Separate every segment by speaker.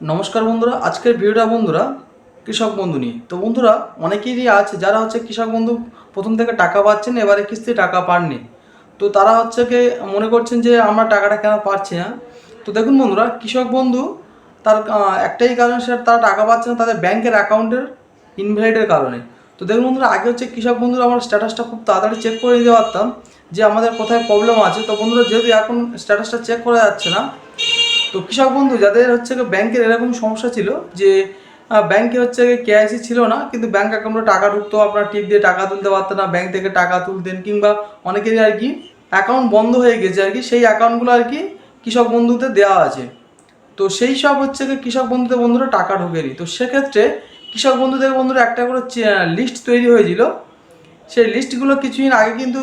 Speaker 1: নমস্কার বন্ধুরা, আজকের ভিডিওটা বন্ধুরা কৃষক বন্ধু নিয়ে। তো বন্ধুরা, অনেকেরই আছে যারা হচ্ছে কৃষক বন্ধু, প্রথম থেকে টাকা পাচ্ছেন, এবারে কিস্তি টাকা পাননি। তো তারা হচ্ছে কি মনে করছেন যে, আমরা টাকাটা কেন পাচ্ছি না? তো দেখুন বন্ধুরা, কৃষক বন্ধু, তার একটাই কারণ সে তারা টাকা পাচ্ছে না তাদের ব্যাংকের অ্যাকাউন্টের ইনভ্যালিডের কারণে। তো দেখুন বন্ধুরা, আগে হচ্ছে কৃষক বন্ধুরা আমার স্ট্যাটাসটা খুব তাড়াতাড়ি চেক করে দিতে পারতাম যে আমাদের কোথায় প্রবলেম আছে। তো বন্ধুরা, যেহেতু এখন স্ট্যাটাসটা চেক করা যাচ্ছে না তো কৃষক বন্ধু, যাদের হচ্ছে ব্যাংকের এরকম সমস্যা ছিল যে ব্যাংকে হচ্ছে কেআইসি ছিল না, কিন্তু ব্যাংক অ্যাকাউন্টে টাকা ঢুকতো, আপনার টিপ দিয়ে টাকা তুলতে পারতেন না, ব্যাংক থেকে টাকা তুলতেন কিংবা অনেকেরই আর কি অ্যাকাউন্ট বন্ধ হয়ে গেছে আর কি, সেই অ্যাকাউন্টগুলো আর কি কৃষক বন্ধুতে দেওয়া আছে। তো সেই সব হচ্ছে কৃষক বন্ধুদের বন্ধুরা টাকা ঢোকেনি। তো সেক্ষেত্রে কৃষক বন্ধুদের বন্ধুরা একটা করে লিস্ট তৈরি হয়েছিল। সেই লিস্টগুলো কিছুদিন আগে কিন্তু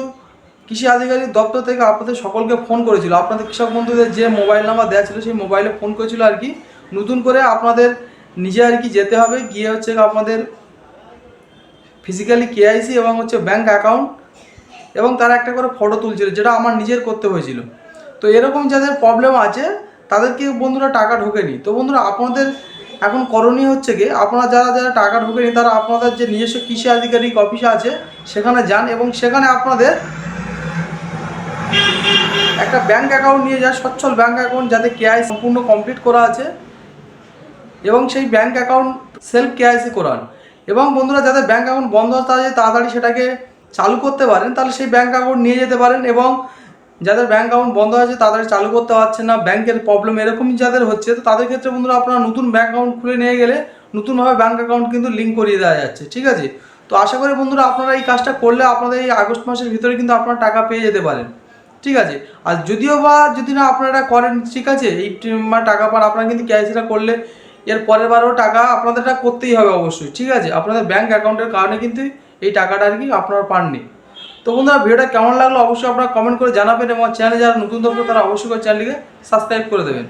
Speaker 1: কৃষি আধিকারিক দপ্তর থেকে আপনাদের সকলকে ফোন করেছিল। আপনাদের কৃষক বন্ধুদের যে মোবাইল নাম্বার দেওয়া ছিল, সেই মোবাইলে ফোন করেছিল আর কি। নতুন করে আপনাদের নিজে আর কি যেতে হবে। গিয়ে হচ্ছে আপনাদের ফিজিক্যালি কেআইসি এবং হচ্ছে ব্যাংক অ্যাকাউন্ট এবং তারা একটা করে ফটো তুলছিল, যেটা আমার নিজের করতে হয়েছিল। তো এরকম যাদের প্রবলেম আছে, তাদেরকে বন্ধুরা টাকা ঢোকেনি। তো বন্ধুরা, আপনাদের এখন করণীয় হচ্ছে কি আপনারা যারা যারা টাকা ঢোকেনি, তারা আপনাদের যে নিজস্ব কৃষি আধিকারিক অফিস আছে, সেখানে যান এবং সেখানে আপনাদের একটা ব্যাংক অ্যাকাউন্ট নিয়ে যায় সচ্ছল ব্যাংক অ্যাকাউন্ট যাতে কেআই সম্পূর্ণ কমপ্লিট করা আছে এবং সেই ব্যাংক অ্যাকাউন্ট সেলফ কেআইসি করান। এবং বন্ধুরা যাদের ব্যাংক অ্যাকাউন্ট বন্ধ আছে তাড়াতাড়ি সেটাকে চালু করতে পারেন। তাহলে সেই ব্যাংক অ্যাকাউন্ট নিয়ে যেতে পারেন এবং যাদের ব্যাংক অ্যাকাউন্ট বন্ধ আছে, তাড়াতাড়ি চালু করতে পারছেন না ব্যাংকের প্রবলেম এরকমই যাদের হচ্ছে, তো তাদের ক্ষেত্রে বন্ধুরা, আপনারা নতুন ব্যাংক অ্যাকাউন্ট খুলে নিয়ে গেলে নতুনভাবে ব্যাংক অ্যাকাউন্ট কিন্তু লিঙ্ক করিয়ে দেওয়া যাচ্ছে, ঠিক আছে? তো আশা করি বন্ধুরা, আপনারা এই কাজটা করলে আপনাদের এই আগস্ট মাসের ভিতরে কিন্তু আপনারা টাকা পেয়ে যেতে পারেন। ঠিক আছে? আর যদিও বা, যদি না আপনারা করেন, ঠিক আছে? এই টাকা পান আপনারা কিন্তু ক্যাশটা করলে এর পরের বারও টাকা আপনাদেরটা করতেই হবে অবশ্যই, ঠিক আছে? আপনাদের ব্যাঙ্ক অ্যাকাউন্টের কারণে কিন্তু এই টাকাটা আর কি আপনারা পাননি। তো বন্ধুরা, ভিডিওটা কেমন লাগল অবশ্যই আপনারা কমেন্ট করে জানাবেন এবং চ্যানেলে যারা নতুন দর্শক, তারা অবশ্যই চ্যানেলটিকে সাবস্ক্রাইব করে দেবেন।